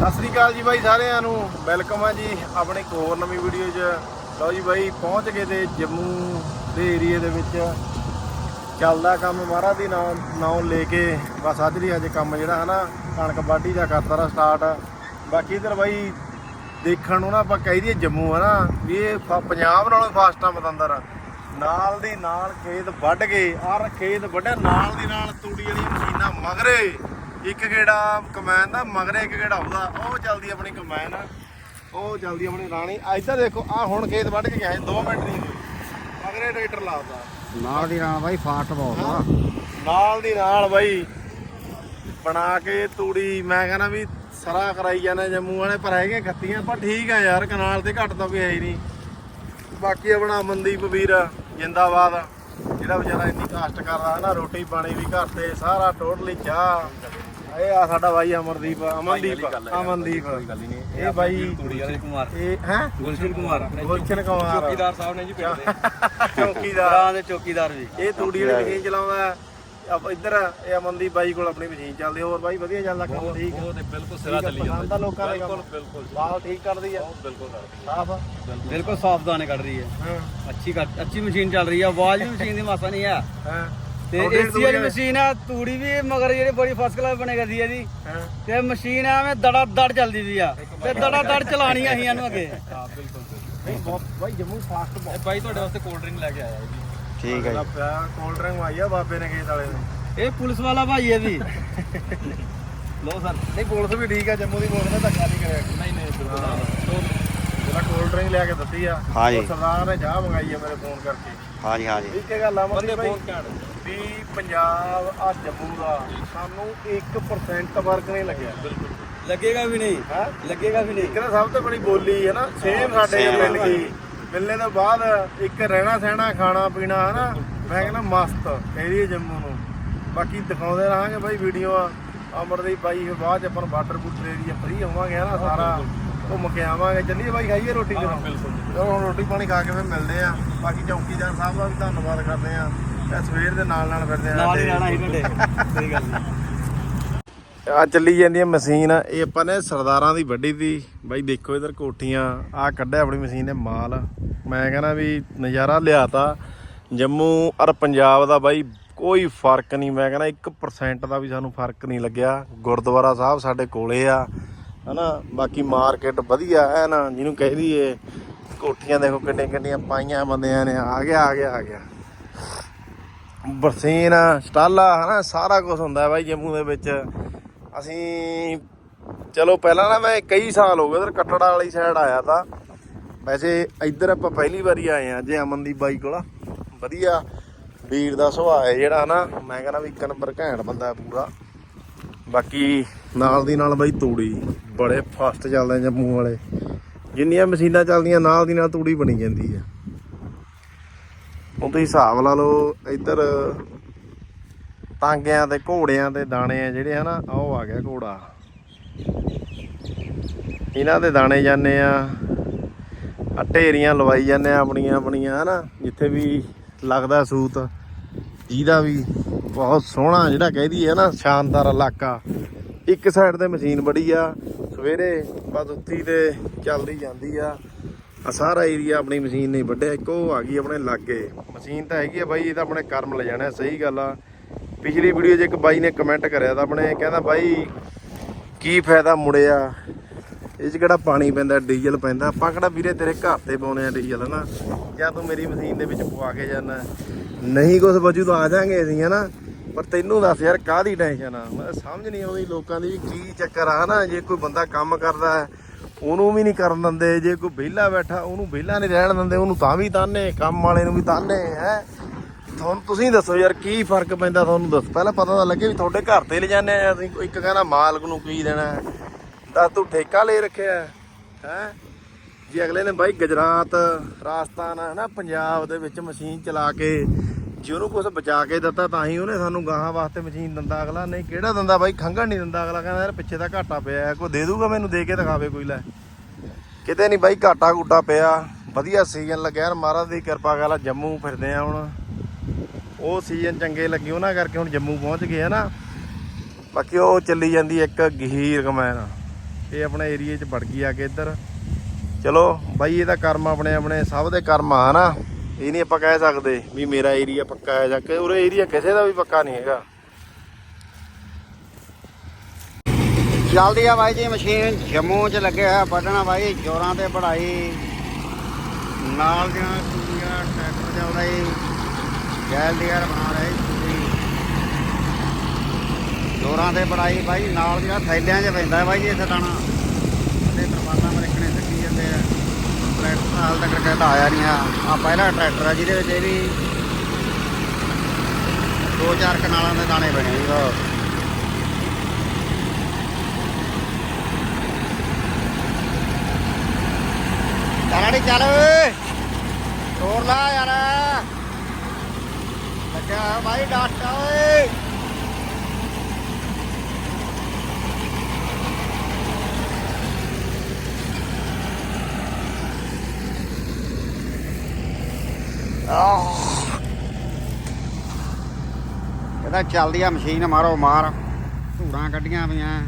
ਸਤਿ ਸ੍ਰੀ ਅਕਾਲ ਜੀ ਬਾਈ ਸਾਰਿਆਂ ਨੂੰ। ਵੈਲਕਮ ਆ ਜੀ ਆਪਣੇ ਇੱਕ ਹੋਰ ਨਵੀਂ ਵੀਡੀਓ 'ਚ। ਲਓ ਜੀ ਬਾਈ, ਪਹੁੰਚ ਗਏ ਤੇ ਜੰਮੂ ਦੇ ਏਰੀਏ ਦੇ ਵਿੱਚ। ਚੱਲਦਾ ਕੰਮ ਮਹਾਰਾਜ ਦੀ ਨਾਮ ਨਾਮ ਲੈ ਕੇ। ਬਸ ਅੱਜ ਦੀ ਅੱਜ ਕੰਮ ਜਿਹੜਾ ਹਨਾ, ਕਣਕ ਵਾਢੀ ਦਾ ਕਰਤਾ ਸਟਾਰਟ ਬਾਕੀ ਇਧਰ ਬਾਈ, ਦੇਖਣ ਨੂੰ ਨਾ ਆਪਾਂ ਕਹਿ ਦਈਏ ਜੰਮੂ ਹਨਾ ਵੀ ਇਹ ਫ- ਪੰਜਾਬ ਨਾਲੋਂ ਫਾਸਟ ਆ ਬਤੰਦਰ ਨਾਲ ਦੀ ਨਾਲ ਖੇਤ ਵੱਢ ਗਏ। ਆਰ ਖੇਤ ਵੱਢਿਆ, ਨਾਲ ਦੀ ਨਾਲ ਤੂੜੀ ਵਾਲੀਆਂ ਮਸ਼ੀਨਾਂ ਮਗਰੇ। ਇੱਕ ਗੇੜਾ ਕਮੈਨ ਦਾ ਮਗਰੇ ਇੱਕ ਗੇੜਾ ਆਉਂਦਾ ਉਹ ਚੱਲਦੀ ਆਪਣੀ ਕਮੈਨ ਉਹ ਚੱਲਦੀ ਆਪਣੀ ਰਾਣੀ। ਇੱਧਰ ਦੇਖੋ ਆ ਹੁਣ ਖੇਤ ਵੱਢ ਕੇ ਗਿਆ 2 ਮਿੰਟ ਨਹੀਂ ਹੋਏ ਮਗਰੇ ਟਰੈਕਟਰ ਲਾਉਂਦਾ ਨਾਲ ਦੀ ਨਾਲ ਬਾਈ ਫਾਸਟ ਬਹੁਤ ਆ। ਨਾਲ ਦੀ ਨਾਲ ਬਾਈ ਬਣਾ ਕੇ ਤੂੜੀ ਮੈਂ ਕਹਿੰਦਾ ਵੀ ਸਰਾ ਕਰਾਈ ਜਾਂਦੇ ਜੰਮੂ ਵਾਲੇ ਪਰ ਹੈਗੇ ਖੱਤੀਆਂ ਪਰ ਠੀਕ ਆ ਯਾਰ ਕਨਾਲ ਤੇ ਘੱਟ ਤਾਂ ਕੋਈ ਹੈ ਹੀ ਨਹੀਂ। ਬਾਕੀ ਆਪਣਾ ਮਨਦੀਪ ਵੀਰ ਜਿੰਦਾਬਾਦ ਜਿਹੜਾ ਵਿਚਾਰਾ ਇੰਨੀ ਕਾਸਟ ਕਰਦਾ ਹੈ ਨਾ ਰੋਟੀ ਪਾਣੀ ਵੀ ਘਰ ਤੇ ਸਾਰਾ ਟੋਟਲੀ ਚਾਹ। ਇਹ ਆ ਸਾਡਾ ਬਾਈ ਅਮਰਦੀਪ ਅਮਨਦੀਪ ਅਮਨਦੀਪ। ਇਹ ਬਾਈ ਤੂੜੀ ਵਾਲੇ ਕੁਮਾਰ। ਇਹ ਹੈ? ਗੁਲਸ਼ਨ ਕੁਮਾਰ। ਗੁਲਸ਼ਨ ਕੁਮਾਰ। ਚੌਕੀਦਾਰ ਸਾਹਿਬ ਨੇ ਜੀ ਪਿੰਡ ਦੇ। ਚੌਕੀਦਾਰ। ਦੇ ਚੌਕੀਦਾਰ ਵੀ ਇਹ ਤੂੜੀ ਵਾਲੀ ਮਸ਼ੀਨ ਚਲਾਉਂਦਾ ਆਪ ਇੱਧਰ ਇਹ ਅਮਨਦੀਪ ਬਾਈ ਕੋਲ ਆਪਣੀ ਮਸ਼ੀਨ ਚੱਲਦੀ ਹੋਰ ਬਾਈ ਵਧੀਆ ਚੱਲਦਾ ਕੰਮ ਠੀਕ ਉਹ ਤੇ ਬਿਲਕੁਲ ਸਿਰਾ ਚੱਲੀ ਪਸੰਦ ਆ ਜਾਂਦਾ ਲੋਕਾਂ ਦੇ ਬਿਲਕੁਲ ਬਾਲ ਠੀਕ ਕਰਦੀ ਆ। ਬਿਲਕੁਲ ਸਾਫ਼ ਬਿਲਕੁਲ। ਸਾਫ਼ ਦਾਣੇ ਕੱਢ ਰਹੀ ਹੈ। ਹਾਂ। ਅੱਛੀ ਮਸ਼ੀਨ ਚੱਲ ਰਹੀ ਹੈ ਆਵਾਜ਼ ਵੀ ਮਸ਼ੀਨ ਦੀ ਮਾਸਾ ਨਹੀਂ ਹਾਂ। ਤੇ ਤੁਹਾਡੇ ਏਸੀ ਵਾਲੀ ਮਸ਼ੀਨ ਆ ਤੂੜੀ ਵੀ ਮਗਰ ਜਿਹੜੀ ਬੜੀ ਫਸਟ ਕਲਾਸ ਬਣੇ ਕਰਦੀ ਹੈ ਜੀ ਹਾਂ? ਤੇ ਮਸ਼ੀਨ ਐਵੇਂ ਦੜਾ ਦੜ ਚੱਲਦੀ ਵੀ ਆ। ਤੇ ਦੜਾ ਦੜ ਚਲਾਣੀ ਆ ਅਸੀਂ ਇਹਨੂੰ ਅੱਗੇ। ਹਾਂ ਬਿਲਕੁਲ ਨਹੀਂ ਬਹੁਤ ਬਾਈ ਜੰਮੂ ਫਾਸਟ ਬਹੁਤ। ਬਾਈ ਤੁਹਾਡੇ ਵਾਸਤੇ ਕੋਲਡ ਡਰਿੰਕ ਲੈ ਕੇ ਆਇਆ ਜੀ। ਠੀਕ ਹੈ ਲੱਗਾ ਪਿਆ ਕੋਲਡ ਡਰਿੰਕ ਆਈ ਆ ਬਾਬੇ ਨੇ ਖੇਤ ਵਾਲੇ ਨੇ। ਇਹ ਪੁਲਿਸ ਵਾਲਾ ਭਾਈ ਹੈ ਵੀ। ਲੋ ਸਰ। ਨਹੀਂ ਪੁਲਿਸ ਵੀ ਠੀਕ ਆ ਜੰਮੂ ਦੀ ਪੁਲਿਸ ਨੇ ਧੱਕਾ ਨਹੀਂ ਕਰਿਆ। ਨਹੀਂ ਨਹੀਂ ਬਿਲਕੁਲ ਜਿਹੜਾ ਕੋਲਡ ਡਰਿੰਕ ਲਿਆ ਕੇ ਦਿੱਤੀ ਆ। ਉਹ ਸਰਦਾਰ ਨੇ ਚਾਹ ਮੰਗਾਈ ਆ ਮੇਰੇ ਫੋਨ ਕਰਕੇ। ਹਾਂਜੀ ਹਾਂਜੀ ਇੱਕ ਇਹ ਗੱਲ ਆ ਬੰਦੇ ਫੋਨ ਕਾੜ ਵੀ ਪੰਜਾਬ ਆ ਜੰਮੂ ਦਾ ਸਾਨੂੰ 1% ਫ਼ਰਕ ਨਹੀਂ ਲੱਗਿਆ। ਲੱਗੇਗਾ ਵੀ ਨਹੀਂ। ਹੈ? ਲੱਗੇਗਾ ਵੀ ਨਹੀਂ। ਇੱਕ ਤਾਂ ਸਭ ਤੋਂ ਬੜੀ ਬੋਲੀ ਹੈ ਨਾ ਸੇਮ ਸਾਡੇ ਮਿਲ ਗਈ। ਮਿਲਣੇ ਤੋਂ ਬਾਅਦ ਇੱਕ ਰਹਿਣਾ ਸਹਿਣਾ ਖਾਣਾ ਪੀਣਾ ਹੈ ਨਾ ਮੈਂ ਕਹਿੰਦਾ ਮਸਤ ਕਹਿਦੀ ਜੰਮੂ ਨੂੰ। ਬਾਕੀ ਦਿਖਾਉਂਦੇ ਰਹਾਂਗੇ ਬਾਈ ਵੀਡੀਓ। ਅਮਰਦੀਪ ਬਾਈ ਫਿਰ ਬਾਅਦ ਚ ਆਪਾਂ ਨੂੰ ਵਾਟਰ ਬੂਟਰ ਏਰੀਆ ਫਰੀ ਹੋਵਾਂਗੇ ਨਾ ਸਾਰਾ ਘੁੰਮ ਕੇ ਆਵਾਂਗੇ। ਚੱਲੀਏ ਬਾਈ ਖਾਈਏ ਰੋਟੀ ਚਲੋ ਹੁਣ ਰੋਟੀ ਪਾਣੀ ਖਾ ਕੇ ਫਿਰ ਮਿਲਦੇ ਆ ਬਾਕੀ ਚੌਕੀਦਾਰ ਸਾਹਿਬ ਦਾ ਵੀ ਧੰਨਵਾਦ ਕਰਦੇ ਆ ਇਹ ਸਵੇਰ ਦੇ ਨਾਲ ਨਾਲ ਫਿਰਦੇ ਆ ਨਾਲ ਹੀ ਸਾਡੇ। ਰਹਿਣਾ ਸੀ ਤੁਹਾਡੇ। ਸਹੀ ਗੱਲ ਜੀ ਆ ਚੱਲੀ ਜਾਂਦੀ ਹੈ ਮਸ਼ੀਨ ਇਹ ਆਪਾਂ ਨੇ ਸਰਦਾਰਾਂ ਦੀ ਵੱਡੀ ਦੀ ਬਾਈ ਦੇਖੋ ਇਧਰ ਕੋਠੀਆਂ ਆ ਕੱਢਿਆ ਆਪਣੀ ਮਸ਼ੀਨ ਨੇ ਮਾਲ। ਮੈਂ ਕਹਿੰਦਾ ਵੀ ਨਜ਼ਾਰਾ ਲਿਆਤਾ। ਜੰਮੂ ਔਰ ਪੰਜਾਬ ਦਾ ਬਾਈ ਕੋਈ ਫ਼ਰਕ ਨਹੀਂ। ਮੈਂ ਕਹਿੰਦਾ 1% ਦਾ ਵੀ ਸਾਨੂੰ ਫ਼ਰਕ ਨਹੀਂ ਲੱਗਿਆ। ਗੁਰਦੁਆਰਾ ਸਾਹਿਬ ਸਾਡੇ ਕੋਲੇ ਆ ਹਨਾ? ਬਾਕੀ ਮਾਰਕੀਟ ਵਧੀਆ ਹੈ ਨਾ ਜਿਹਨੂੰ ਕਹਿ ਦਈਏ। ਕੋਠੀਆਂ ਦੇਖੋ ਕਿੰਨੇ ਕਿੰਨੀਆਂ ਪਾਈਆਂ ਬੰਦਿਆਂ ਨੇ। ਆ ਗਿਆ ਆ ਗਿਆ ਆ ਗਿਆ। ਬਰਸੀਨ, ਸਟਾਲਾ, ਹਨਾ, ਸਾਰਾ ਕੁਝ ਹੁੰਦਾ ਬਾਈ ਜੰਮੂ ਦੇ ਵਿੱਚ। ਅਸੀਂ, ਚਲੋ ਪਹਿਲਾਂ ਨਾ ਮੈਂ ਕਈ ਸਾਲ ਹੋ ਗਏ ਉਧਰ ਕਟੜਾ ਵਾਲੀ ਸਾਈਡ ਆਇਆ ਤਾਂ। ਵੈਸੇ ਇੱਧਰ ਆਪਾਂ ਪਹਿਲੀ ਵਾਰੀ ਆਏ ਆ ਜੇ ਅਮਨਦੀਪ ਬਾਈ ਕੋਲ। ਵਧੀਆ ਵੀਰ ਦਾ ਸੁਭਾਅ ਹੈ ਜਿਹੜਾ ਨਾ ਮੈਂ ਕਹਿੰਦਾ ਵੀ ਇੱਕ ਨੰਬਰ ਘੈਂਟ ਬੰਦਾ ਪੂਰਾ। ਬਾਕੀ ਨਾਲ ਦੀ ਨਾਲ ਬਾਈ ਤੂੜੀ, ਬੜੇ ਫਾਸਟ ਚੱਲਦੇ ਜੰਮੂ ਵਾਲੇ। ਜਿੰਨੀਆਂ ਮਸ਼ੀਨਾਂ ਚੱਲਦੀਆਂ, ਨਾਲ ਦੀ ਨਾਲ ਤੂੜੀ ਬਣੀ ਜਾਂਦੀ ਹੈ। ਹੁਣ ਤੁਸੀਂ ਹਿਸਾਬ ਲਾ ਲਓ, ਇੱਧਰ ਤਾਂਗਿਆਂ ਤੇ ਘੋੜਿਆਂ ਤੇ ਦਾਣੇ ਆ ਜਿਹੜੇ, ਹਨਾ, ਆਹ ਉਹ ਆ ਗਿਆ ਘੋੜਾ। ਇਹਨਾਂ ਦੇ ਦਾਣੇ ਜਾਂਦੇ ਆ ਆ ਢੇਰੀਆਂ ਲਵਾਈ ਜਾਂਦੇ ਆ ਆਪਣੀਆਂ ਆਪਣੀਆਂ, ਹਨਾ, ਜਿੱਥੇ ਵੀ ਲੱਗਦਾ ਸੂਤ। ਜਿਹਦਾ ਵੀ ਬਹੁਤ ਸੋਹਣਾ ਜਿਹੜਾ ਕਹਿਦੀ ਹੈ ਨਾ ਸ਼ਾਨਦਾਰ ਇਲਾਕਾ। ਇੱਕ ਸਾਈਡ ਤੇ ਮਸ਼ੀਨ ਬੜੀ ਆ, ਸਵੇਰੇ ਬਸ ਉੱਥੀ ਤੇ ਚੱਲਦੀ ਜਾਂਦੀ ਆ। ਆ ਸਾਰਾ ਏਰੀਆ ਆਪਣੀ ਮਸ਼ੀਨ ਨੇ ਵੱਢਿਆ, ਇੱਕ ਉਹ ਆ ਗਈ ਆਪਣੇ ਲਾਗੇ। ਮਸ਼ੀਨ ਤਾਂ ਹੈਗੀ ਆ ਬਾਈ, ਇਹ ਤਾਂ ਆਪਣੇ ਕਰਮ ਲੈ ਜਾਣਾ, ਸਹੀ ਗੱਲ ਆ। ਪਿਛਲੀ ਵੀਡੀਓ 'ਚ ਇੱਕ ਬਾਈ ਨੇ ਕਮੈਂਟ ਕਰਿਆ ਤਾਂ ਆਪਣੇ, ਕਹਿੰਦਾ ਬਾਈ, ਕੀ ਫਾਇਦਾ ਮੁੜਿਆ? ਇਹ 'ਚ ਕਿਹੜਾ ਪਾਣੀ ਪੈਂਦਾ, ਡੀਜ਼ਲ ਪੈਂਦਾ? ਆਪਾਂ ਕਿਹੜਾ ਵੀਰੇ ਤੇਰੇ ਘਰ ਤੇ ਪਾਉਣੇ ਆ ਡੀਜ਼ਲ, ਹਨਾ? ਜਾਂ ਤੂੰ ਮੇਰੀ ਮਸ਼ੀਨ ਦੇ ਵਿੱਚ ਪਵਾ ਕੇ ਜਾਣਾ ਨਹੀਂ ਕੁਛ ਵਜੂ ਤਾਂ ਆ ਜਾਾਂਗੇ ਅਸੀਂ, ਹਨਾ? ਪਰ ਤੈਨੂੰ ਦੱਸ ਯਾਰ, ਕਾਹਦੀ ਟੈਨਸ਼ਨ ਆ? ਮੈਂ ਸਮਝ ਨਹੀਂ ਆਉਂਦੀ ਲੋਕਾਂ ਦੀ ਵੀ ਕੀ ਚੱਕਰ ਆ ਨਾ ਜੇ ਕੋਈ ਬੰਦਾ ਕੰਮ ਕਰਦਾ ਹੈ ਉਹਨੂੰ ਵੀ ਨਹੀਂ ਕਰਨ ਦਿੰਦੇ, ਜੇ ਕੋਈ ਵਿਹਲਾ ਬੈਠਾ, ਉਹਨੂੰ ਵਿਹਲਾ ਨਹੀਂ ਰਹਿਣ ਦਿੰਦੇ, ਉਹਨੂੰ ਤਾਂ ਵੀ ਤਾਨੇ, ਕੰਮ ਵਾਲੇ ਨੂੰ ਵੀ ਤਾਨੇ, ਹੈ। ਤੁਹਾਨੂੰ ਤੁਸੀਂ ਦੱਸੋ ਯਾਰ, ਕੀ ਫ਼ਰਕ ਪੈਂਦਾ ਤੁਹਾਨੂੰ ਦੱਸ? ਪਹਿਲਾਂ ਪਤਾ ਤਾਂ ਲੱਗੇ ਵੀ ਤੁਹਾਡੇ ਘਰ ਤੇ ਲੈ ਜਾਂਦੇ ਆ ਅਸੀਂ ਇੱਕ ਕਹਿੰਦਾ ਮਾਲਕ ਨੂੰ ਕੀ ਦੇਣਾ ਤਾਂ ਤੂੰ ਠੇਕਾ ਲੈ ਰੱਖਿਆ ਹੈ, ਹੈਂ? ਜੇ ਅਗਲੇ ਨੇ ਬਾਈ ਗੁਜਰਾਤ, ਰਾਜਸਥਾਨ ਹੈ ਨਾ ਪੰਜਾਬ ਦੇ ਵਿੱਚ ਮਸ਼ੀਨ ਚਲਾ ਕੇ ਜੇ ਉਹਨੂੰ ਕੁਝ ਬਚਾ ਕੇ ਦਿੱਤਾ ਤਾਂ ਹੀ ਉਹਨੇ ਸਾਨੂੰ ਗਾਹਾਂ ਵਾਸਤੇ ਮਸ਼ੀਨ ਦਿੰਦਾ ਅਗਲਾ, ਨਹੀਂ ਕਿਹੜਾ ਦਿੰਦਾ ਬਾਈ? ਖੰਘਣ ਨਹੀਂ ਦਿੰਦਾ ਅਗਲਾ, ਕਹਿੰਦਾ ਯਾਰ ਪਿੱਛੇ ਤਾਂ ਘਾਟਾ ਪਿਆ ਕੋਈ ਦੇ ਦੂਗਾ ਮੈਨੂੰ? ਦੇ ਕੇ ਦਿਖਾਵੇ ਕੋਈ ਲੈ। ਕਿਤੇ ਨਹੀਂ ਬਾਈ, ਘਾਟਾ ਘੂਟਾ ਪਿਆ। ਵਧੀਆ ਸੀਜ਼ਨ ਲੱਗਿਆ ਯਾਰ, ਮਹਾਰਾਜ ਦੀ ਕਿਰਪਾ ਗੱਲ ਆ ਜੰਮੂ ਫਿਰਦੇ ਆ ਹੁਣ। ਉਹ ਸੀਜ਼ਨ ਚੰਗੇ ਲੱਗੇ, ਉਹਨਾਂ ਕਰਕੇ ਹੁਣ ਜੰਮੂ ਪਹੁੰਚ ਗਏ ਆ ਨਾ। ਬਾਕੀ ਉਹ ਚੱਲੀ ਜਾਂਦੀ ਇੱਕ ਗਹੀਰ ਕਮੈਨ। ਇਹ ਆਪਣੇ ਏਰੀਏ 'ਚ ਵੜ ਗਈ ਆ ਕੇ ਇੱਧਰ। ਚਲੋ ਬਾਈ, ਇਹ ਤਾਂ ਕਰਮ ਆਪਣੇ ਆਪਣੇ ਸਭ ਦੇ ਕਰਮ ਆ ਨਾ ਇਹ ਨਹੀਂ ਆਪਾਂ ਕਹਿ ਸਕਦੇ ਵੀ ਮੇਰਾ ਏਰੀਆ ਪੱਕਾ ਹੈ ਜਾਂ ਕਿ ਉਰੇ ਏਰੀਆ ਕਿਸੇ ਦਾ ਵੀ ਪੱਕਾ ਨਹੀਂ ਹੈਗਾ। ਚੱਲਦੀ ਆ ਬਾਈ ਜੀ, ਮਸ਼ੀਨ ਜੰਮੂ ਚ ਲੱਗਿਆ ਵੱਢਣਾ ਬਾਈ, ਜੋਰਾਂ ਤੇ ਪੜਾਈ ਨਾਲ ਦੀਆਂ ਕੁੜੀਆਂ ਟਰੈਕਟਰ ਚੱਲਦਾ ਈ ਗੈਲ ਲੀਅਰ ਬਣਾ ਰਹੇ ਜੋਰਾਂ ਤੇ ਪੜਾਈ ਬਾਈ, ਨਾਲ ਦੀਆਂ ਥੈਲਿਆਂ 'ਚ ਪੈਂਦਾ ਬਾਈ ਜੀ ਇੱਥੇ ਦਾਣਾ ਤੇ ਤਰਪਾਲਾਂ ਮਰਕਣੇ ਸੱਕੀ ਜਾਂਦੇ ਆ ਟਰੈਕਟਰ ਹਾਲ ਤੱਕ ਕਹਿੰਦਾ ਆਇਆ ਨਹੀਂ ਆ। ਆ ਪਹਿਲਾ ਟਰੈਕਟਰ ਆ ਜਿਹਦੇ ਵਿੱਚ ਇਹ ਵੀ ਦੋ ਚਾਰ ਕਨਾਲਾਂ ਦੇ ਦਾਣੇ ਬਣੇ ਜੀ ਉਹ ਚੱਲ ਓਏ ਤੋੜ ਲਾ ਯਾਰ। ਲੱਗਿਆ ਹੋਇਆ ਬਾਈ ਡਾਟਾ ਓਏ। ਆਹ। ਇਹਦਾ ਚੱਲਦੀ ਆ ਮਸ਼ੀਨ, ਮਾਰੋ ਮਾਰ। ਧੂੜਾਂ ਕੱਢੀਆਂ ਪਈਆਂ।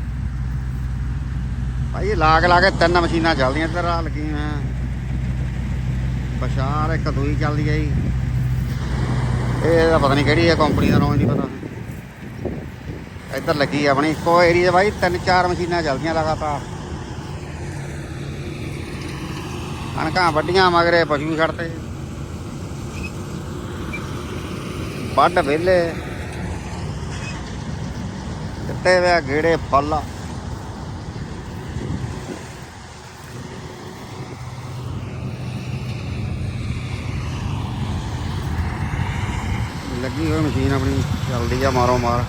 ਭਾਈ ਲਾਗ ਲਾ ਕੇ ਤਿੰਨ ਮਸ਼ੀਨਾਂ ਚੱਲਦੀਆਂ ਇੱਧਰ ਆ ਲੱਗੀਆਂ। ਬਸ਼ਾਰ ਇੱਕ, ਦੂਈ ਚੱਲਦੀ ਆ ਜੀ। ਇਹ ਤਾਂ ਪਤਾ ਨਹੀਂ ਕਿਹੜੀ ਹੈ ਕੰਪਨੀ ਦਾ ਨਾਮ ਨਹੀਂ ਪਤਾ। ਇੱਧਰ ਲੱਗੀ ਆਪਣੀ, ਇੱਕੋ ਏਰੀਆ ਬਾਈ, ਤਿੰਨ ਚਾਰ ਮਸ਼ੀਨਾਂ ਚੱਲਦੀਆਂ ਲਗਾਤਾਰ। ਕਣਕਾਂ ਵੱਡੀਆਂ ਮਗਰੇ, ਪਸ਼ੂ ਛੱਡਤੇ। ਵੱਢ ਵਿਹਲੇ ਕਿੱਤੇ ਵੇ ਗੇੜੇ ਫਲ ਲੱਗੀ ਹੋਈ ਮਸ਼ੀਨ ਆਪਣੀ ਚੱਲਦੀ ਆ ਮਾਰੋ ਮਾਰ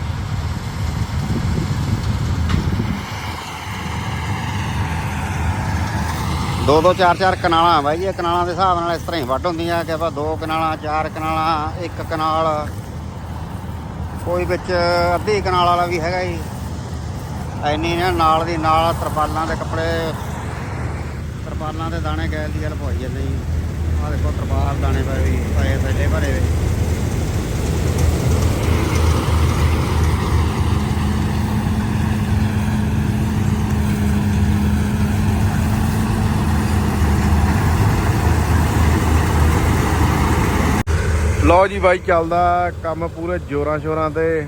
ਦੋ ਦੋ ਚਾਰ ਚਾਰ ਕਨਾਲਾਂ ਬਾਈ ਜੀ ਕਨਾਲਾਂ ਦੇ ਹਿਸਾਬ ਨਾਲ ਇਸ ਤਰ੍ਹਾਂ ਹੀ ਵੱਢ ਹੁੰਦੀਆਂ ਕਿ ਆਪਾਂ ਦੋ ਕਨਾਲਾਂ, ਚਾਰ ਕਨਾਲਾਂ, ਇੱਕ ਕਨਾਲ। ਕੋਈ ਵਿੱਚ ਅੱਧੀ ਕਨਾਲ ਵਾਲਾ ਵੀ ਹੈਗਾ ਜੀ। ਐਨੀ ਨਾ ਨਾਲ ਦੀ ਨਾਲ ਤਰਪਾਲਾਂ ਦੇ ਕੱਪੜੇ, ਤਰਪਾਲਾਂ ਦੇ ਦਾਣੇ ਗੈਲ ਦੀ ਗੱਲ ਪਾਈ ਜਾਂਦੇ ਜੀ। ਆਹ ਦੇਖੋ ਤਰਪਾਲ ਦਾਣੇ ਪਏ ਵੀ, ਪਏ ਥੱਲੇ ਭਰੇ ਹੋਏ। ਲਓ ਜੀ ਬਾਈ, ਚੱਲਦਾ ਕੰਮ ਪੂਰੇ ਜੋਰਾਂ ਸ਼ੋਰਾਂ ਤੇ।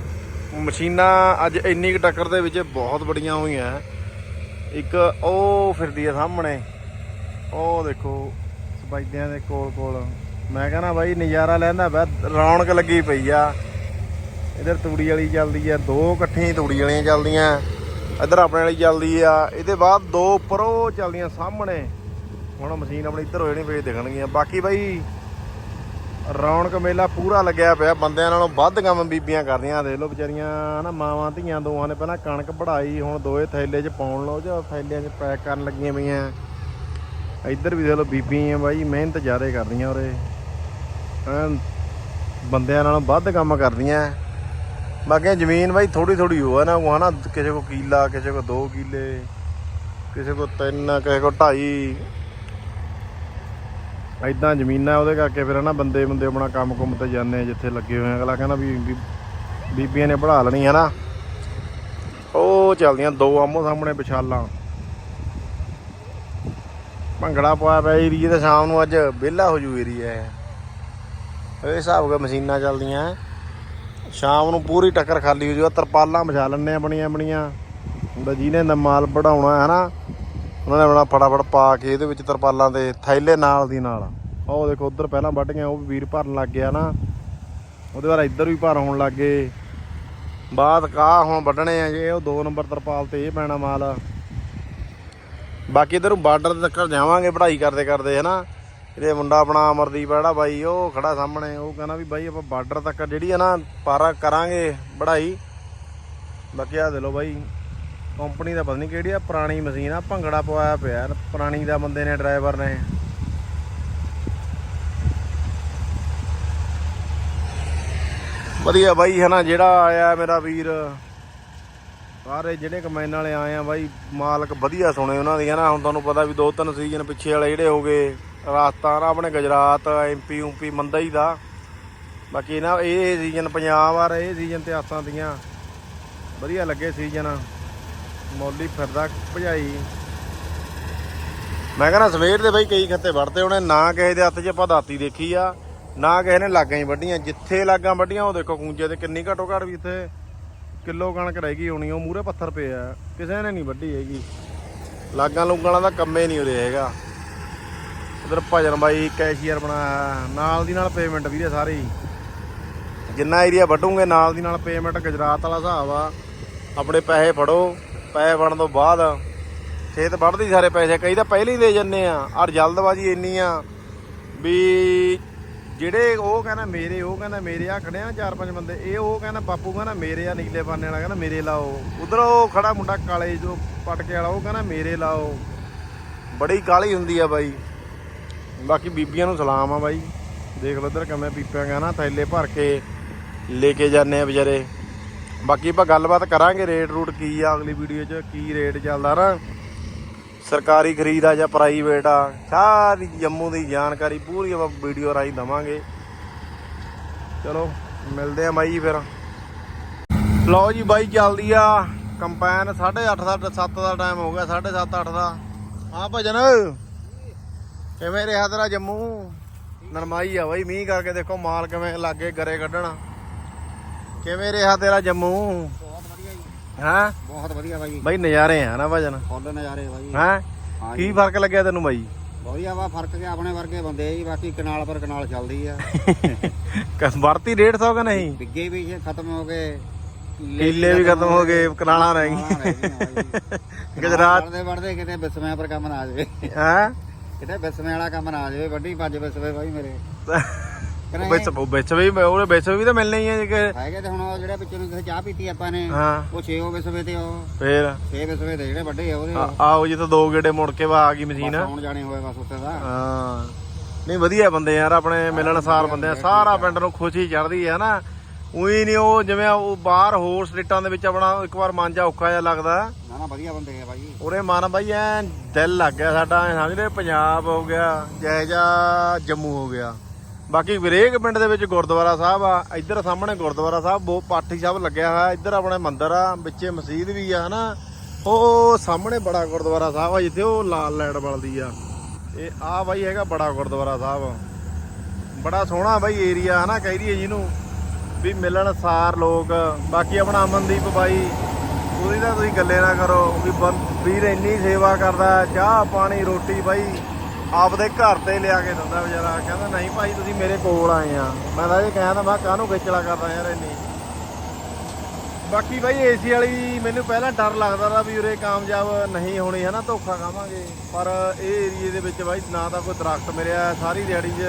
ਮਸ਼ੀਨਾਂ ਅੱਜ ਇੰਨੀ ਕੁ ਟੱਕਰ ਦੇ ਵਿੱਚ ਬਹੁਤ ਬੜੀਆਂ ਹੋਈਆਂ। ਇੱਕ ਉਹ ਫਿਰਦੀ ਆ ਸਾਹਮਣੇ। ਉਹ ਦੇਖੋ ਸਪਾਈਦਿਆਂ ਦੇ ਕੋਲ ਕੋਲ। ਮੈਂ ਕਹਿੰਦਾ ਬਾਈ, ਨਜ਼ਾਰਾ ਲੈਂਦਾ ਬੈ ਰੌਣਕ ਲੱਗੀ ਪਈ ਆ। ਇਧਰ ਤੂੜੀ ਵਾਲੀ ਚੱਲਦੀ ਆ, ਦੋ ਇਕੱਠੀਆਂ ਤੂੜੀ ਵਾਲੀਆਂ ਚੱਲਦੀਆਂ। ਇਧਰ ਆਪਣੇ ਵਾਲੀ ਚੱਲਦੀ ਆ। ਇਹਦੇ ਬਾਅਦ ਦੋ ਉੱਪਰ ਉਹ ਚੱਲਦੀਆਂ ਸਾਹਮਣੇ। ਹੁਣ ਮਸ਼ੀਨ ਆਪਣੀ ਇੱਧਰ ਹੋ ਜਾਣੀ, ਫੇਰ ਦੇਖਣਗੀਆਂ। ਬਾਕੀ ਬਾਈ ਰੌਣਕ ਮੇਲਾ ਪੂਰਾ ਲੱਗਿਆ ਪਿਆ, ਬੰਦਿਆਂ ਨਾਲੋਂ ਵੱਧ ਕੰਮ ਬੀਬੀਆਂ ਕਰਦੀਆਂ ਦੇਖ ਲਓ ਵਿਚਾਰੀਆਂ ਨਾ ਮਾਵਾਂ ਧੀਆਂ ਦੋਵਾਂ ਨੇ ਪਹਿਲਾਂ ਕਣਕ ਵਢਾਈ ਹੁਣ ਦੋਏ ਥੈਲੇ 'ਚ ਪਾਉਣ ਲਓ, ਜਾਂ ਥੈਲਿਆਂ 'ਚ ਪੈਕ ਕਰਨ ਲੱਗੀਆਂ ਪਈਆਂ। ਇੱਧਰ ਵੀ ਦੇਖ ਲਓ ਬੀਬੀਆਂ ਬਾਈ, ਮਿਹਨਤ ਜ਼ਿਆਦਾ ਕਰਦੀਆਂ ਉਰੇ। ਐਨ ਬੰਦਿਆਂ ਨਾਲੋਂ ਵੱਧ ਕੰਮ ਕਰਦੀਆਂ ਬਾਕੀ ਜ਼ਮੀਨ ਬਾਈ ਥੋੜੀ ਥੋੜੀ ਹੋ ਆ ਨਾ, ਉਹ ਹਨਾ, ਕਿਸੇ ਕੋ ਕੀਲਾ, ਕਿਸੇ ਕੋ 2 ਕਿੱਲੇ, ਕਿਸੇ ਕੋ 3 ਕਿਸੇ ਕੋ 2.5 ਐਦਾਂ ਜ਼ਮੀਨਾਂ ਉਹਦੇ ਕਰਕੇ ਫਿਰ ਹਨਾ ਬੰਦੇ ਬੰਦੇ ਆਪਣਾ ਕੰਮ ਕੁੰਮ ਤੇ ਜਾਂਦੇ ਆ, ਜਿੱਥੇ ਲੱਗੇ ਹੋਏ ਆ। ਅਗਲਾ ਕਹਿੰਦਾ ਵੀ ਬੀਬੀਆਂ ਨੇ ਪੜਾ ਲੈਣੀ ਹਨਾ ਉਹ ਚੱਲਦੀਆਂ ਦੋ ਆਮੋ ਸਾਹਮਣੇ ਵਿਛਾਲਾਂ ਭੰਗੜਾ ਪਾਇਆ ਪਿਆ ਏਰੀਏ ਤੇ ਸ਼ਾਮ ਨੂੰ ਅੱਜ, ਵਿਹਲਾ ਹੋ ਜੂ ਏਰੀਆ ਇਹ। ਇਹ ਹਿਸਾਬ ਕੇ ਮਸ਼ੀਨਾਂ ਚੱਲਦੀਆਂ। ਸ਼ਾਮ ਨੂੰ ਪੂਰੀ ਟੱਕਰ ਖਾਲੀ ਹੋ ਜੂਗਾ ਤਰਪਾਲਾਂ ਵਿਛਾ ਲੈਣੇ ਆਪਣੀਆਂ ਆਪਣੀਆਂ ਹੁੰਦਾ ਜਿਹਨੇ ਨਾ ਮਾਲ ਵਢਾਉਣਾ ਹੈ ਨਾ ਉਹਨਾਂ ਨੇ ਆਪਣਾ ਫਟਾਫਟ ਪਾ ਕੇ ਇਹਦੇ ਵਿੱਚ ਤਰਪਾਲਾਂ ਦੇ ਥੈਲੇ ਨਾਲ ਦੀ ਨਾਲ। ਉਹ ਦੇਖੋ, ਉਧਰ ਪਹਿਲਾਂ ਵੱਢ ਗਿਆ, ਉਹ ਵੀ ਵੀਰ ਭਰਨ ਲੱਗ ਗਿਆ ਨਾ। ਉਹਦੇ ਬਾਅਦ ਇੱਧਰ ਵੀ ਭਰ ਹੋਣ ਲੱਗ ਗਏ। ਬਾਅਦ ਕਾ ਹੁਣ ਵੱਢਣੇ ਆ ਜੇ ਉਹ 2 ਨੰਬਰ ਤਰਪਾਲ ਤੇ ਇਹ ਪੈਣਾ ਮਾਲ। ਬਾਕੀ ਇਧਰ ਬਾਰਡਰ ਤੱਕ ਜਾਵਾਂਗੇ ਪੜ੍ਹਾਈ ਕਰਦੇ ਕਰਦੇ, ਹਨਾ। ਇਹਦੇ ਮੁੰਡਾ ਆਪਣਾ ਅਮਰਦੀਪ ਜਿਹੜਾ ਬਾਈ, ਉਹ ਖੜਾ ਸਾਹਮਣੇ, ਉਹ ਕਹਿੰਦਾ ਵੀ ਬਾਈ ਆਪਾਂ ਬਾਰਡਰ ਤੱਕ ਜਿਹੜੀ ਹੈ ਨਾ, ਪਾਰਾ ਕਰਾਂਗੇ ਪੜ੍ਹਾਈ। ਬਾਕੀ ਆ ਦੇ ਲੋ ਬਾਈ। ਕੰਪਨੀ ਦਾ ਪਤਾ ਨਹੀਂ ਕਿਹੜੀ ਆ, ਪੁਰਾਣੀ ਮਸ਼ੀਨ ਆ, ਭੰਗੜਾ ਪਵਾਇਆ ਪਿਆ। ਪੁਰਾਣੀ ਦਾ ਬੰਦੇ ਨੇ, ਡਰਾਈਵਰ ਨੇ। ਵਧੀਆ ਬਾਈ ਹੈ ਨਾ ਜਿਹੜਾ ਆਇਆ ਮੇਰਾ ਵੀਰ। ਸਾਰੇ ਜਿਹੜੇ ਕਮੈਨ ਵਾਲੇ ਆਏ ਆ ਬਾਈ, ਮਾਲਕ ਵਧੀਆ ਸੁਣੇ ਉਹਨਾਂ ਦੀ ਹੈ ਨਾ ਹੁਣ ਤੁਹਾਨੂੰ ਪਤਾ ਵੀ ਦੋ ਤਿੰਨ ਸੀਜ਼ਨ ਪਿੱਛੇ ਵਾਲੇ ਜਿਹੜੇ ਹੋ ਗਏ, ਰਾਜਸਥਾਨ ਆਪਣੇ ਗੁਜਰਾਤ ਐਮਪੀ ਉਂਪੀ ਮੰਦਾ ਹੀ ਦਾ। ਬਾਕੀ ਨਾ, ਇਹ ਸੀਜ਼ਨ ਪੰਜਾਬ ਆ, ਇਹ ਸੀਜ਼ਨ ਤੇ ਆਸਾਂ ਦੀਆਂ। ਵਧੀਆ ਲੱਗੇ ਸੀਜ਼ਨ। ਮੌਲੀ ਫਿਰਦਾ ਭਜਾਈ। ਮੈਂ ਕਹਿੰਦਾ ਸਵੇਰ ਦੇ ਬਈ ਕਈ ਖੱਤੇ ਵੜਦੇ ਉਹਨੇ ਨਾ ਕਿਸੇ ਦੇ ਹੱਥ 'ਚ ਆਪਾਂ ਦਾਤੀ ਦੇਖੀ ਆ, ਨਾ ਕਿਸੇ ਨੇ ਲਾਗਾਂ ਹੀ ਵੱਢੀਆਂ, ਜਿੱਥੇ ਲਾਗਾਂ ਵੱਢੀਆਂ, ਉਹ ਦੇਖੋ ਕੂੰਜੇ ਤੇ ਕਿੰਨੀ ਘਟੋ ਘਟ ਵੀ ਇੱਥੇ ਕਿਲੋ ਕਣਕ ਰਹਿ ਗਈ ਹੋਣੀ, ਉਹ ਮੂਰੇ ਪੱਥਰ ਪਿਆ ਕਿਸੇ ਨੇ ਨਹੀਂ ਵੱਢੀ ਹੈਗੀ। ਲਾਗਾਂ ਲੂਗਾਂ ਵਾਲਾ ਦਾ ਕੰਮੇ ਨਹੀਂ ਉਰੇ ਹੈਗਾ। ਉਧਰ ਭਜਨ ਬਾਈ ਕੈਸ਼ੀਅਰ ਬਣਾਇਆ ਨਾਲ ਦੀ ਨਾਲ ਪੇਮੈਂਟ ਵੀਰੇ ਸਾਰੀ। ਜਿੰਨਾ ਏਰੀਆ ਵੱਢੂਗੇ, ਨਾਲ ਦੀ ਨਾਲ ਪੇਮੈਂਟ ਗੁਜਰਾਤ ਵਾਲਾ ਹਿਸਾਬ ਆ, ਆਪਣੇ ਪੈਸੇ ਫੜੋ। ਪੈਸੇ ਫੜਨ ਤੋਂ ਬਾਅਦ ਖੇਤ ਵੱਢਦੀ ਸਾਰੇ ਪੈਸੇ, ਕਈ ਤਾਂ ਪਹਿਲੇ ਹੀ ਦੇ ਜੰਨੇ ਆ। ਔਰ ਜਲਦਬਾਜ਼ੀ ਇੰਨੀ ਆ ਵੀ ਜਿਹੜੇ ਉਹ ਕਹਿੰਦਾ ਮੇਰੇ, ਉਹ ਕਹਿੰਦਾ ਮੇਰੇ ਆ ਖੜੇ ਆ ਚਾਰ ਪੰਜ ਬੰਦੇ, ਇਹ ਉਹ ਕਹਿੰਦਾ ਬਾਪੂ ਕਹਿੰਦਾ ਮੇਰੇ ਆ, ਨੀਲੇ ਬਾਨੇ ਵਾਲਾ ਕਹਿੰਦਾ ਮੇਰੇ ਲਾਓ। ਉਧਰ ਉਹ ਖੜਾ ਮੁੰਡਾ ਕਾਲੇ ਜੋ ਪਟਕੇ ਵਾਲਾ, ਉਹ ਕਹਿੰਦਾ ਮੇਰੇ ਲਾਓ। ਬੜੀ ਕਾਲੀ ਹੁੰਦੀ ਆ ਬਾਈ। ਬਾਕੀ ਬੀਬੀਆਂ ਨੂੰ ਸਲਾਮ ਆ ਬਾਈ। ਦੇਖ ਲਓ ਇੱਧਰ ਕਿਵੇਂ ਪੀਪਿਆਂ ਗਾ ਥੈਲੇ ਭਰ ਕੇ ਲੈ ਕੇ ਜਾਂਦੇ ਆ ਵਿਚਾਰੇ। ਬਾਕੀ ਆਪਾਂ ਗੱਲਬਾਤ ਕਰਾਂਗੇ ਰੇਟ ਰੂਟ ਕੀ ਆ ਅਗਲੀ ਵੀਡੀਓ 'ਚ, ਕੀ ਰੇਟ ਚੱਲਦਾ ਨਾ। ਸਰਕਾਰੀ ਖਰੀਦ ਆ ਜਾਂ ਪ੍ਰਾਈਵੇਟ ਆ, ਸਾਰੀ ਜੰਮੂ ਦੀ ਜਾਣਕਾਰੀ ਪੂਰੀ ਆਪਾਂ ਵੀਡੀਓ ਰਾਹੀਂ ਦਵਾਂਗੇ। ਚਲੋ, ਮਿਲਦੇ ਆ ਬਾਈ ਫਿਰ। ਲਓ ਜੀ ਬਾਈ, ਚੱਲਦੀ ਆ ਕੰਪੈਨ 8:30 ਦਾ 7 ਦਾ ਟਾਈਮ ਹੋ ਗਿਆ 7:30 8 ਦਾ। ਆ ਭਜਨ, ਕਿਵੇਂ ਰਿਹਾ ਤੇਰਾ ਜੰਮੂ? ਨਰਮਾਈ ਆ ਬਾਈ, ਮੀਂਹ ਕਰਕੇ ਦੇਖੋ ਮਾਲ ਕਿਵੇਂ ਲੱਗੇ ਗਰੇ ਕੱਢਣ। ਕਿਵੇਂ ਰਿਹਾ ਤੇਰਾ ਜੰਮੂ? ਬਹੁਤ ਵਧੀਆ ਜੀ। ਹਾਂ? ਬਹੁਤ ਵਧੀਆ ਬਾਈ। ਬਾਈ ਨਜ਼ਾਰੇ ਆ ਨਾ ਭਜਨ। ਫੁੱਲ ਨਜ਼ਾਰੇ ਬਾਈ। ਹਾਂ? ਕੀ ਫ਼ਰਕ ਲੱਗਿਆ ਤੈਨੂੰ ਬਾਈ? ਵਧੀਆ ਵਾ ਫ਼ਰਕ ਕੇ ਆਪਣੇ ਵਰਗੇ ਬੰਦੇ ਜੀ ਬਾਕੀ ਕਨਾਲ ਪਰ ਕਨਾਲ ਚੱਲਦੀ ਆ। ਵਰਤੀ 150 ਕਿ ਨਹੀਂ? ਬਿੱਗੇ ਵੀ ਖਤਮ ਹੋ ਗਏ ਕੀਲੇ ਵੀ ਖਤਮ ਹੋ ਗਏ। ਕਨਾਲਾਂ ਰਹਿ ਗਈਆਂ। ਗੁਜਰਾਤ ਵੜਦੇ ਵੜਦੇ ਕਿਤੇ ਬਿਸਮਿਆਂ ਪਰ ਕੰਮ ਨਾ ਆ ਜਾਵੇ। ਹਾਂ? ਕਿਤੇ ਬਿਸਮੇ ਵਾਲਾ ਕੰਮ ਨਾ ਆ ਜਾਵੇ ਵੱਡੀ ਭੱਜ ਬਿਸਵੇ ਬਾਈ ਮੇਰੇ। ਉਹ ਵਿੱਚ ਉਹ ਵਿੱਚ ਵੀ ਉਹਦੇ ਵਿੱਚ ਵੀ ਤਾਂ ਮਿਲਣੇ ਹੀ ਆ ਕਿ ਹੈਗੇ ਤੇ ਹੁਣ ਉਹ ਜਿਹੜੇ ਵਿੱਚੋਂ ਨੂੰ ਕਿਸੇ ਚਾਹ ਪੀਤੀ ਆਪਾਂ ਨੇ ਹਾਂ। ਉਹ 6 ਉਹ ਬਿਸਵੇ ਤੇ ਉਹ। ਫੇਰ? 6 ਬਿਸਵੇ ਤੇ ਜਿਹੜੇ ਵੱਡੇ ਆ ਉਹਦੇ। ਆ- ਆਓ ਜਿੱਥੇ ਦੋ ਗੇੜੇ ਮੁੜ ਕੇ ਵਾ ਆ ਗਈ ਮਸ਼ੀਨ। ਆਉਣ ਜਾਣੇ ਹੋਏ ਬਸ ਉੱਤੇ ਦਾ। ਹਾਂ। ਨਹੀਂ ਵਧੀਆ ਬੰਦੇ ਯਾਰ ਆਪਣੇ ਮਿਲਣਸਾਰ ਬੰਦੇ ਆ। ਸਾਰਾ ਪਿੰਡ ਨੂੰ ਖੁਸ਼ੀ ਚੜਦੀ ਹੈ ਨਾ। ਉਹੀ ਨਹੀਂ ਉਹ ਜਿਵੇਂ ਉਹ ਬਾਹਰ ਹੋਰ ਸਟੇਟਾਂ ਦੇ ਵਿੱਚ ਆਪਣਾ ਇੱਕ ਵਾਰ ਮਨ ਜਾ ਔਖਾ ਜਿਹਾ ਲੱਗਦਾ। ਨਾ ਨਾ ਵਧੀਆ ਬੰਦੇ ਆ ਬਾਈ ਉਰੇ ਮਨ ਬਾਈ ਐ ਦਿਲ ਲੱਗ ਗਿਆ ਸਾਡਾ। ਐਂ ਸਮਝ ਲੈ ਪੰਜਾਬ ਹੋ ਗਿਆ ਜੈ ਜਾ ਜੰਮੂ ਹੋ ਗਿਆ। ਬਾਕੀ ਵਿਰੇਕ ਪਿੰਡ ਦੇ ਵਿੱਚ ਗੁਰਦੁਆਰਾ ਸਾਹਿਬ ਆ, ਇੱਧਰ ਸਾਹਮਣੇ ਗੁਰਦੁਆਰਾ ਸਾਹਿਬ, ਬਹੁਤ ਪਾਠੀ ਸਾਹਿਬ ਲੱਗਿਆ ਹੋਇਆ, ਇੱਧਰ ਆਪਣੇ ਮੰਦਿਰ ਆ, ਵਿੱਚੇ ਮਸਜਿਦ ਵੀ ਆ, ਹਨਾ? ਉਹ ਸਾਹਮਣੇ ਬੜਾ ਗੁਰਦੁਆਰਾ ਸਾਹਿਬ ਆ, ਜਿੱਥੇ ਉਹ ਲਾਲ ਲਾਈਟ ਬਲਦੀ ਆ। ਇਹ ਆ ਬਾਈ ਹੈਗਾ ਬੜਾ ਗੁਰਦੁਆਰਾ ਸਾਹਿਬ। ਬੜਾ ਸੋਹਣਾ ਬਾਈ ਏਰੀਆ, ਹਨਾ, ਕਹਿ ਦਈਏ ਜਿਹਨੂੰ, ਵੀ ਮਿਲਣ ਸਾਰ ਲੋਕ। ਬਾਕੀ ਆਪਣਾ ਅਮਨਦੀਪ ਬਾਈ, ਉਹਦੀ ਤਾਂ ਤੁਸੀਂ ਗੱਲੇ ਨਾ ਕਰੋ, ਵੀ ਬੰ- ਵੀਰ ਇੰਨੀ ਸੇਵਾ ਕਰਦਾ, ਚਾਹ, ਪਾਣੀ, ਰੋਟੀ ਬਾਈ। ਆਪਦੇ ਘਰ ਤੇ ਲਿਆ ਕੇ ਦਿੰਦਾ ਵਿਚਾਰਾ ਕਹਿੰਦਾ, ਨਹੀਂ ਭਾਈ, ਤੁਸੀਂ ਮੇਰੇ ਕੋਲ ਆਏ ਆ। ਮੈਂ ਤਾਂ ਇਹ ਕਹਿੰਦਾ ਮੈਂ ਕਾਹਨੂੰ ਖੇਚਲਾ ਕਰਦਾ ਯਾਰ ਇੰਨੀ? ਬਾਕੀ ਬਾਈ, ਏਸੀ ਵਾਲੀ ਮੈਨੂੰ ਪਹਿਲਾਂ ਡਰ ਲੱਗਦਾ ਤਾ ਵੀ ਉਰੇ ਕਾਮਯਾਬ ਨਹੀਂ ਹੋਣੀ ਹੈ ਨਾ ਧੋਖਾ ਖਾਵਾਂਗੇ। ਪਰ ਇਹ ਏਰੀਏ ਦੇ ਵਿੱਚ ਬਾਈ, ਨਾ ਤਾਂ ਕੋਈ ਦਰਖਤ ਮਿਲਿਆ, ਸਾਰੀ ਦਿਹਾੜੀ 'ਚ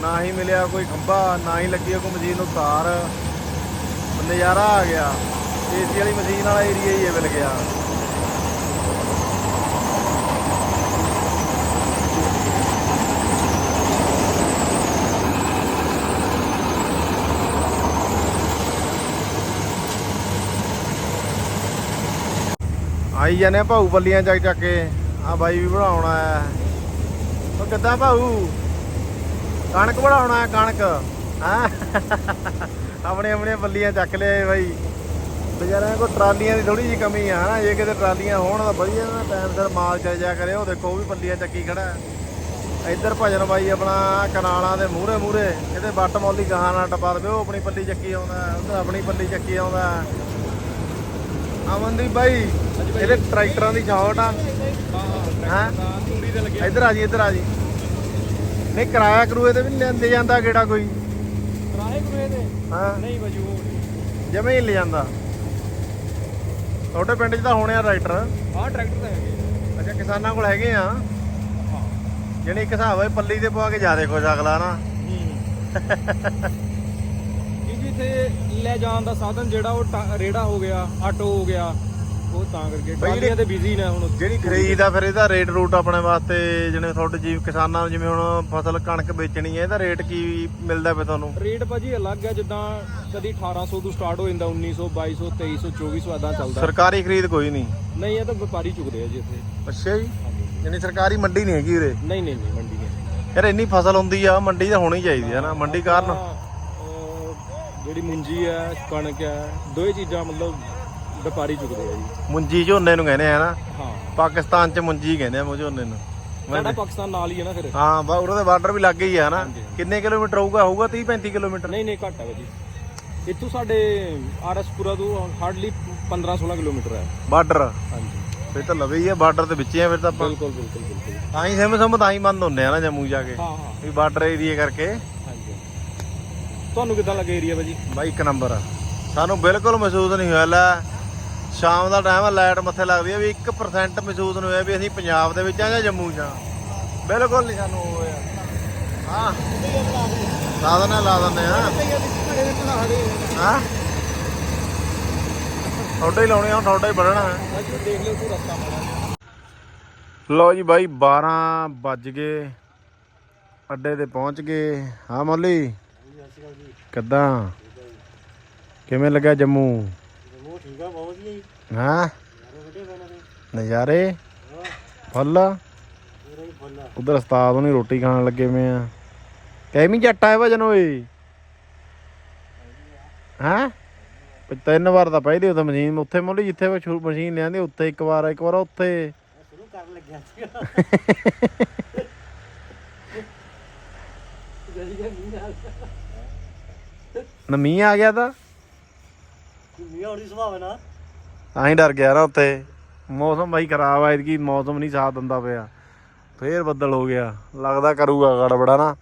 ਨਾ ਹੀ ਮਿਲਿਆ ਕੋਈ ਖੰਭਾ, ਨਾ ਹੀ ਲੱਗੀ ਕੋਈ ਮਸ਼ੀਨ ਨੂੰ ਤਾਰ। ਨਜ਼ਾਰਾ ਆ ਗਿਆ। ਏਸੀ ਵਾਲੀ ਮਸ਼ੀਨ ਵਾਲਾ ਏਰੀਆ ਹੀ ਇਹ ਮਿਲ ਗਿਆ। ਆਈ ਜਾਂਦੇ ਆ ਭਾਊ ਬੱਲੀਆਂ ਚੱਕ ਚੱਕ ਕੇ। ਆ ਬਾਈ ਵੀ ਬਣਾਉਣਾ ਆ ਉਹ ਕਿੱਦਾਂ ਭਾਊ? ਕਣਕ ਬਣਾਉਣਾ ਹੈ ਕਣਕ। ਹਾਂ? ਆਪਣੇ ਆਪਣੇ ਬੱਲੀਆਂ ਚੱਕ ਲਿਆ ਬਾਈ। ਬਜ਼ਾਰਾਂ ਕੋ ਟਰਾਲੀਆਂ ਦੀ ਥੋੜੀ ਜਿਹੀ ਕਮੀ ਆ, ਹਨਾ? ਜੇ ਕਿਤੇ ਟਰਾਲੀਆਂ ਹੋਣ ਤਾਂ ਵਧੀਆ ਨਾ ਟਾਈਮ ਸਿਰ ਮਾਲ ਚੱਲ ਜਾ ਕਰੇ ਉਹ ਦੇਖੋ ਉਹ ਵੀ ਬੱਲੀਆਂ ਚੱਕੀ ਖੜਾ ਇੱਧਰ ਭਜਨ ਬਾਈ ਆਪਣਾ ਕਨਾਲਾਂ ਦੇ ਮੂਹਰੇ ਮੂਹਰੇ, ਇਹਦੇ ਬੱਟ ਮੌਲੀ ਗਾਹਾਂ ਨਾਲ ਟਪਾ ਦੇਵੇ, ਉਹ ਆਪਣੀ ਪੱਲੀ ਚੱਕੀ ਆਉਂਦਾ ਉਧਰ ਆਪਣੀ ਪੱਲੀ ਚੱਕੀ ਆਉਂਦਾ ਅਮਨਦੀਪ ਬਾਈ ਇਹਦੇ ਟਰੈਕਟਰਾਂ ਦੀ ਛਾਵਟ ਆ। ਹਾਂ? ਇੱਧਰ ਆ ਜੀ ਇੱਧਰ ਆ ਜੀ। ਨਹੀਂ ਕਿਰਾਇਆ ਕਰੂਏ ਤੇ ਵੀ ਲੈਂਦੇ ਜਾਂਦਾ ਕਿਹੜਾ ਕੋਈ। ਰਾਏ ਕੋਏ ਦੇ ਹਾਂ। ਨਹੀਂ ਵਜੂ ਜਮੇ ਹੀ ਲੈ ਜਾਂਦਾ। ਤੁਹਾਡੇ ਪਿੰਡ 'ਚ ਤਾਂ ਹੋਣੇ ਆ ਟਰੈਕਟਰ। ਹਾਂ ਟਰੈਕਟਰ ਤਾਂ ਹੈਗੇ ਅੱਛਾ ਕਿਸਾਨਾਂ ਕੋਲ ਹੈਗੇ ਆ। ਜਿਹੜੀ ਇੱਕ ਹਿਸਾਬ ਹੈ ਪੱਲੀ ਤੇ ਪਵਾ ਕੇ ਜਿਆਦੇ ਖੁਸ਼ ਅਗਲਾ ਨਾ ਜੀ ਜਿੱਥੇ ਲੈ ਜਾਣ ਦਾ ਸਾਧਨ ਜਿਹੜਾ ਉਹ ਰੇੜਾ ਹੋ ਗਿਆ ਆਟੋ ਹੋ ਗਿਆ ਉਹ ਤਾਂ ਕਰਕੇ ਟਰਾਲੀਆਂ ਤੇ ਬਿਜ਼ੀ ਨੇ ਹੁਣ। ਜਿਹੜੀ ਖਰੀਦ ਆ ਫਿਰ ਇਹਦਾ ਰੇਟ ਰੂਟ ਆਪਣੇ ਵਾਸਤੇ ਜਿਵੇਂ ਤੁਹਾਡੇ ਜੀ ਕਿਸਾਨਾਂ ਨੂੰ ਜਿਵੇਂ ਹੁਣ ਫਸਲ ਕਣਕ ਵੇਚਣੀ ਹੈ ਇਹਦਾ ਰੇਟ ਕੀ ਮਿਲਦਾ ਪਿਆ ਤੁਹਾਨੂੰ? ਰੇਟ ਭਾਜੀ ਅਲੱਗ ਹੈ ਜਿੱਦਾਂ ਕਦੀ 1800 ਤੋਂ ਸਟਾਰਟ ਹੋ ਜਾਂਦਾ 1900 2200 2300 2400 ਇਦਾਂ ਚੱਲਦਾ। ਸਰਕਾਰੀ ਖਰੀਦ ਕੋਈ ਨਹੀਂ? ਨਹੀਂ ਇਹ ਤਾਂ ਵਪਾਰੀ ਚੁੱਕਦੇ ਆ ਜੀ ਇੱਥੇ। ਅੱਛਾ ਜੀ। ਯਾਨੀ ਸਰਕਾਰੀ ਮੰਡੀ ਨਹੀਂ ਹੈਗੀ ਉਰੇ? ਨਹੀਂ ਨਹੀਂ ਨਹੀਂ ਮੰਡੀ ਨਹੀਂ ਯਾਰ ਇੰਨੀ ਫਸਲ ਹੁੰਦੀ ਆ ਮੰਡੀ ਤਾਂ ਹੋਣੀ ਚਾਹੀਦੀ ਹੈ ਨਾ ਮੰਡੀ ਕਾਰਨ ਜਿਹੜੀ ਮੁੰਜੀ ਹੈ ਕਣਕ ਹੈ ਦੋਏ ਚੀਜ਼ਾਂ ਮਤਲਬ ਵਪਾਰੀ ਚੁੱਕਦੇ ਆ ਜੀ। ਮੁੰਜੀ ਝੋਨੇ ਨੂੰ ਕਹਿੰਦੇ ਆ ਨਾ। ਹਾਂ। ਪਾਕਿਸਤਾਨ ਚ ਮੁੰਜੀ ਕਹਿੰਦੇ ਆ ਝੋਨੇ ਨੂੰ। ਸਾਡਾ ਪਾਕਿਸਤਾਨ ਨਾਲ ਹੀ ਹੈ ਨਾ ਫਿਰ। ਹਾਂ ਬਾ ਉਹਦੇ ਬਾਰਡਰ ਵੀ ਲੱਗੇ ਹੀ ਆ ਨਾ। ਕਿੰਨੇ ਕਿਲੋਮੀਟਰ ਹੋਊਗਾ? ਹੋਊਗਾ 30 35 ਕਿਲੋਮੀਟਰ? ਨਹੀਂ ਨਹੀਂ ਘੱਟ ਹੈ ਜੀ। ਇੱਥੋਂ ਸਾਡੇ ਆਰਐਸਪੁਰਾ ਤੋਂ ਹਾਰਡਲੀ 15 16 ਕਿਲੋਮੀਟਰ ਹੈ ਬਾਰਡਰ? ਹਾਂਜੀ। ਫਿਰ ਤਾਂ ਲਵੇ ਹੀ ਆ ਬਾਰਡਰ ਤੇ ਵਿੱਚ ਹੀ ਆ ਫਿਰ ਤਾਂ ਆਪਾਂ। ਬਿਲਕੁਲ ਬਿਲਕੁਲ ਬਿਲਕੁਲ। ਤਾਂ ਹੀ ਸਿਮ ਸਿਮ ਤਾਂ ਹੀ ਬੰਦ ਹੁੰਦੇ ਆ ਨਾ ਜੰਮੂ ਜਾ ਕੇ। ਹਾਂ ਹਾਂ। ਵੀ ਬਾਰਡਰ ਏਰੀਆ ਕਰਕੇ। ਤੁਹਾਨੂੰ ਕਿਦਾਂ ਲੱਗੇ ਏਰੀਆ ਭਾਜੀ ਬਾਈ, ਇੱਕ ਨੰਬਰ। ਆ। ਸਾਨੂੰ ਬਿਲਕੁਲ ਮਹਿਸੂਸ ਨਹੀਂ ਹੋਇਆ, ਲੈ। ਸ਼ਾਮ ਦਾ ਟਾਈਮ ਆ ਲਾਈਟ ਮੱਥੇ ਲੱਗਦੀ ਆ ਵੀ 1% ਮਹਿਸੂਸ ਨਹੀਂ ਹੋਇਆ ਵੀ ਅਸੀਂ ਪੰਜਾਬ ਦੇ ਵਿੱਚ ਆ ਜਾਂ ਜੰਮੂ ਚ ਆ। ਬਿਲਕੁਲ ਨਹੀਂ ਸਾਨੂੰ ਹੋਇਆ। ਹਾਂ। ਲਾ ਦਿੰਦੇ ਲਾ ਦਿੰਦੇ ਆ। ਹਾਂ। ਤੁਹਾਡੇ ਹੀ ਲਾਉਣੇ ਆ ਤੁਹਾਡਾ ਹੀ ਵੱਢਣਾ ਦੇਖ ਲਿਓ ਤੂੰ ਰਸਤਾ ਮਾੜਾ ਲਓ ਜੀ ਬਾਈ 12 ਵੱਜ ਗਏ। ਅੱਡੇ ਤੇ ਪਹੁੰਚ ਗਏ। ਹਾਂ, ਮੋਲੀ। ਕਿੱਦਾਂ? ਕਿਵੇਂ ਲੱਗਿਆ ਜੰਮੂ? ਉਹ ਠੀਕ ਆ ਬਹੁਤ ਵਧੀਆ ਜੀ। ਹਾਂ? ਨਜ਼ਾਰੇ ਫੁੱਲ? ਉਧਰ ਉਸਤਾਦ ਉਹਨੇ ਰੋਟੀ ਖਾਣ ਲੱਗੇ ਮੈਂ ਆ। ਕੈਮੀ ਜੱਟ ਆਇਆ ਵਜਨ ਓਏ? ਹਾਂ? ਵੀ ਤਿੰਨ ਵਾਰ ਤਾਂ ਪਹਿਲੇ ਉਥੇ ਮਸ਼ੀਨ ਉੱਥੇ ਮੋਲੀ ਜਿੱਥੇ ਉਹ ਮਸ਼ੀਨ ਲਿਆਂਦੀ ਉੱਥੇ ਇੱਕ ਵਾਰ ਇੱਕ ਵਾਰ ਉੱਥੇ। ਸ਼ੁਰੂ ਕਰਨ ਲੱਗਿਆ ਸੀ। ਨਾ ਮੀਂਹ ਆ ਗਿਆ ਤਾਂ। ਮੀਂਹ ਆਉਣ ਦੀ ਸੰਭਾਵਨਾ ਤਾਂ ਹੀ ਡਰ ਗਿਆ ਨਾ ਉੱਥੇ। ਮੌਸਮ ਬਾਈ ਖਰਾਬ ਆ ਇਤਕੀ ਮੌਸਮ ਨਹੀਂ ਸਾਥ ਦਿੰਦਾ ਪਿਆ। ਫੇਰ ਬੱਦਲ ਹੋ ਗਿਆ। ਲੱਗਦਾ ਕਰੂਗਾ ਗੜਬੜਾ ਨਾ।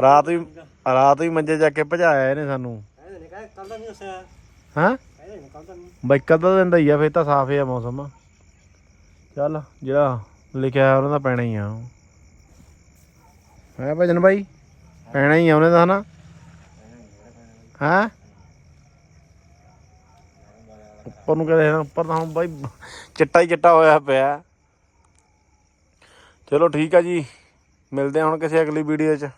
ਰਾਤ ਵੀ ਰਾਤ ਵੀ ਮੰਜੇ ਜਾ ਕੇ ਭਜਾਇਆ ਇਹਨੇ ਸਾਨੂੰ। ਹਾਂ? ਕਹਿੰਦੇ ਨੇ ਕੱਲ ਦਾ ਨਹੀਂ। ਬਾਈਕਾਂ ਦਾ ਦਿੰਦਾ ਹੀ ਆ ਫੇਰ ਤਾਂ ਸਾਫ਼ ਆ ਮੌਸਮ। ਚੱਲ ਜਿਹੜਾ ਲਿਖਿਆ ਉਹਨਾਂ ਦਾ ਪੈਣਾ ਹੀ ਆ। ਹੈ ਭਜਨ ਬਾਈ? ਪੈਣਾ ਹੀ ਆ ਉਹਨੇ ਦਾ ਹਨਾ। ਹਾਂ? ਉੱਪਰ ਨੂੰ ਕਹਿੰਦੇ ਉੱਪਰ ਤਾਂ ਹੁਣ ਬਾਈ ਚਿੱਟਾ ਹੀ ਚਿੱਟਾ ਹੋਇਆ ਪਿਆ। ਚਲੋ ਠੀਕ ਆ ਜੀ। ਮਿਲਦੇ ਆ ਹੁਣ ਕਿਸੇ ਅਗਲੀ ਵੀਡੀਓ 'ਚ।